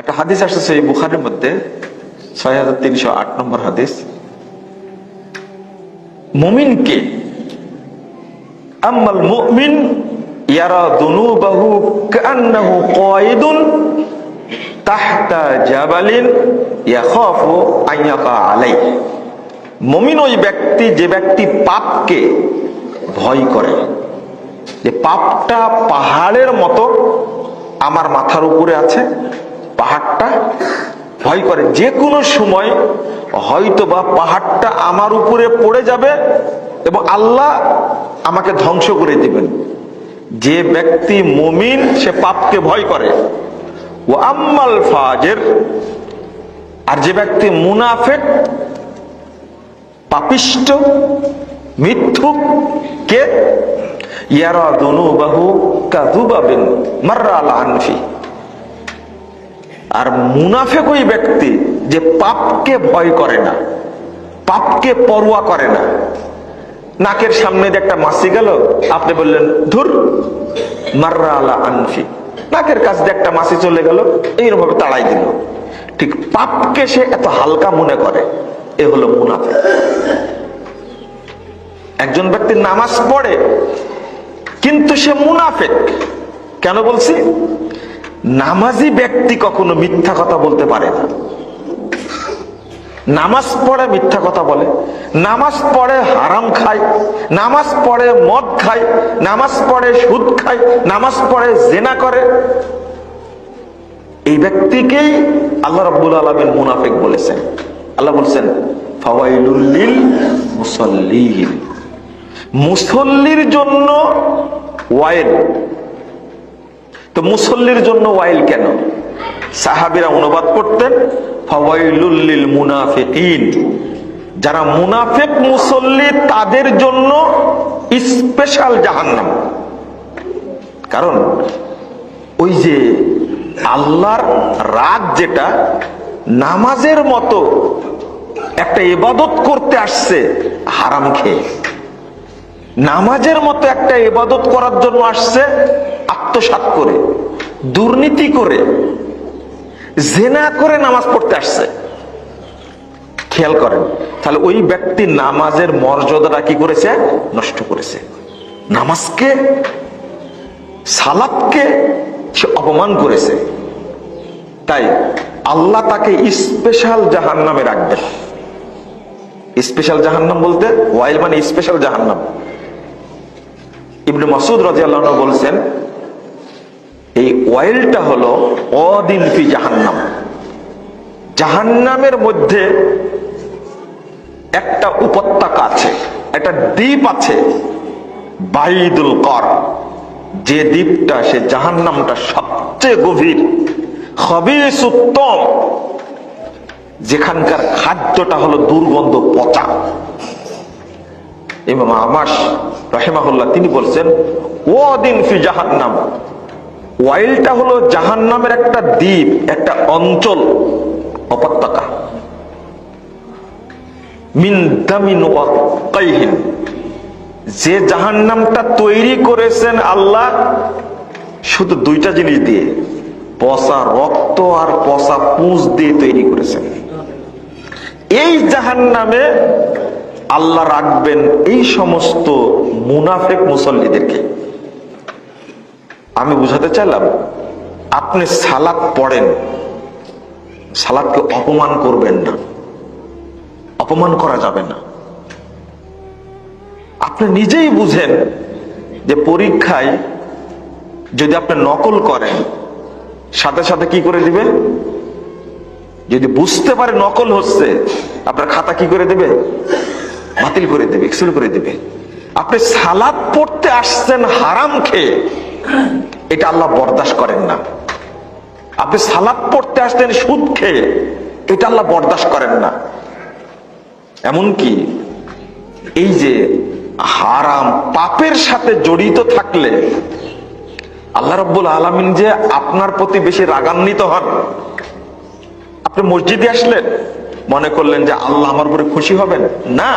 একটা হাদিস আসছে এই বুখারের মধ্যে, ছয় হাজার তিনশো আট নম্বর হাদিস। মুমিনকে আম্মাল মুমিন ইয়ারা জাবালিন ওই ব্যক্তি, যে ব্যক্তি পাপকে ভয় করে, যে পাপটা পাহাড়ের মতো আমার মাথার উপরে আছে ভয় করে। যে কোনো সময় হয়তো বা পাহাড়টা আমার উপরে পড়ে যাবে এবং আল্লাহ আমাকে ধ্বংস করে দিবেন। যে ব্যক্তি মুমিন, সে পাপকে ভয় করে। ও আম্মাল ফাজের, আর যে ব্যক্তি মুনাফেক, পাপিষ্ট, মিথ্যুক, কে? ইয়ারা দনু বাহু কাযুবাবিন মাররা আলা আনফি। আর মুনাফেক ওই ব্যক্তি যে পাপকে ভয় করে না, পাপকে পরোয়া করে না। নাকের সামনে দিয়ে একটা মাসি গেল, আপনি বললেন, ধুর, মাররা আলা আনফি। নাকের কাছ দিয়ে একটা মাসি চলে গেল এইরকম ভাবে তাড়াই দিল। ঠিক পাপকে সে এত হালকা মনে করে, এ হলো মুনাফেক। একজন ব্যক্তি নামাজ পড়ে, কিন্তু সে মুনাফেক। কেন বলছি? নামাজি ব্যক্তি কখনো মিথ্যা কথা বলতে পারে না। নামাজ পড়ে মিথ্যা কথা বলে, নামাজ পড়ে হারাম খায়, নামাজ পড়ে মদ খায়, নামাজ পড়ে সুদ খায়, নামাজ পড়ে জেনা করে। এই ব্যক্তিকেই আল্লাহ রাব্বুল আলামিন মুনাফিক বলেছেন। আল্লাহ বলছেন, ফাওয়াইলুল লিল মুসাল্লিন। মুসল্লির জন্য ওয়াইল তো মুসল্লির জন্য ওয়াইল কেন? সাহাবিরা অনুবাদ করতেন, ফাওয়াইলুল লিল মুনাফিকিন। যারা মুনাফিক মুসল্লি, তাদের জন্য স্পেশাল জাহান্নাম। কারণ ওই যে আল্লাহর রাগ যেটা, নামাজের মতো একটা ইবাদত করতে আসছে, হারাম খেয়ে। নামাজের মতো একটা ইবাদত করার জন্য আসছে আত্মসাত করে, দুর্নীতি করে, জেনা করে নামাজ পড়তে আসছে। খেয়াল করেন, তাহলে ওই ব্যক্তি নামাজের মর্যাদাটা কি করেছে? নষ্ট করেছে। নামাজকে, সালাদকে সে অপমান করেছে। তাই আল্লাহ তাকে স্পেশাল জাহান নামে রাখবেন। স্পেশাল জাহান্নাম বলতে ওয়াইল মানে স্পেশাল জাহান্নাম। ইবনে মাসুদ রাজিয়াল্লাহ বলছেন এই ওয়াইলটা হলো অদিন ফি জাহান্নাম। জাহান্নামের মধ্যে একটা উপত্যকা আছে, একটা দ্বীপ আছে, বাইদুল কর। যে দ্বীপটা, সে জাহান্নামটা সবচেয়ে গভীর খবিস উত্তম যেখানকার খাদ্যটা হলো দুর্গন্ধ পচা। ইমাম আমাস রাহেমাহুল্লাহ তিনি বলছেন ও দিন ফি জাহান্নাম। ওয়াইলটা হলো জাহান্নামের একটা দ্বীপ, একটা অঞ্চল উপত্যকা যে জাহান্নামটা তৈরি করেছেন আল্লাহ, শুধু দুইটা জিনিস দিয়ে, পচা রক্ত আর পচা পুঁজ দিয়ে তৈরি করেছেন। এই জাহান নামে আল্লাহ রাখবেন এই সমস্ত মুনাফেক মুসল্লিদেরকে। আমি বুঝাতে চাইলাম, আপনি সালাদ পড়েন। সালাদকে অপমান করবেন না। অপমান করা যাবে না। আপনি নিজেই বুঝেন যে পরীক্ষায় যদি আপনি নকল করেন, সাথে সাথে কি করে দিবে? যদি বুঝতে পারে নকল হচ্ছে, আপনার খাতা কি করে দেবে? বাতিল করে দেবে, এক্সেল করে দেবে। আপনি সালাদ পড়তে আসছেন হারাম খেয়ে। এটা আল্লাহ বরদাস্ত করেন না। আপনি সালাদ পড়তে আসছেন সুদ খেয়ে, এটা আল্লাহ বরদাস্ত করেন না। এমনকি এই যে হারাম পাপের সাথে জড়িত থাকলে, আল্লাহ রব্বুল আলমিন যে আপনার প্রতি বেশি রাগান্বিত হন। আপনি মসজিদে আসলেন, মনে করলেন যে আল্লাহ আমার উপরে খুশি হবেন? না।